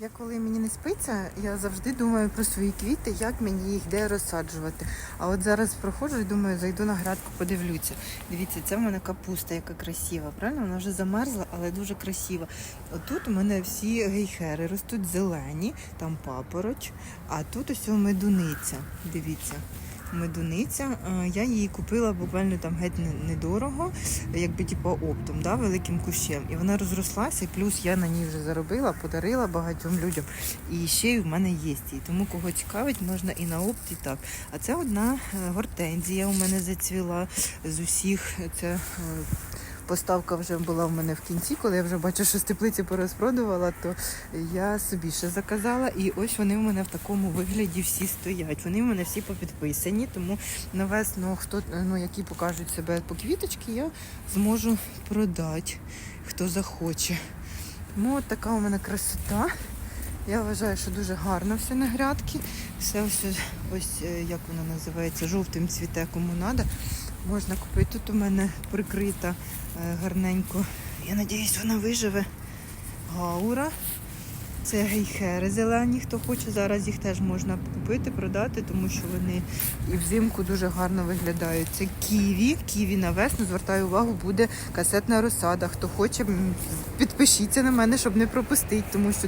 Я коли мені не спиться, я завжди думаю про свої квіти, як мені їх де розсаджувати. А от зараз проходжу і думаю, зайду на градку, подивлюся. Дивіться, це в мене капуста, яка красива. Правильно? Вона вже замерзла, але дуже красива. Отут у мене всі гейхери ростуть зелені, там папороч, а тут ось медуниця. Дивіться. Медуниця, Е, я її купила буквально там геть недорого, якби типу оптом, да, великим кущем. І вона розрослася, і плюс я на ній вже заробила, подарила багатьом людям. І ще й в мене є її. Тому кого цікавить, можна і на опт, і так. А це одна е, гортензія у мене зацвіла з усіх. Це е, поставка вже була в мене в кінці, коли я вже бачу, що з теплиці порозпродувала, то я собі ще заказала. І ось вони в мене в такому вигляді всі стоять. Вони в мене всі попідписані, тому на весну, хто ну, які покажуть себе по квіточки, я зможу продати, хто захоче. Ну, от така у мене красота. Я вважаю, що дуже гарно все на грядки. Все ось, ось е, як воно називається, жовтим цвіте кому треба. Можна купити. Тут у мене прикрита е, гарненько. Я сподіваюся, вона виживе. Гаура. Це гейхери зелені, хто хоче. Зараз їх теж можна купити, продати, тому що вони і взимку дуже гарно виглядають. Це ківі. Ківі на весну, звертаю увагу, буде касетна розсада. Хто хоче, підпишіться на мене, щоб не пропустити, тому що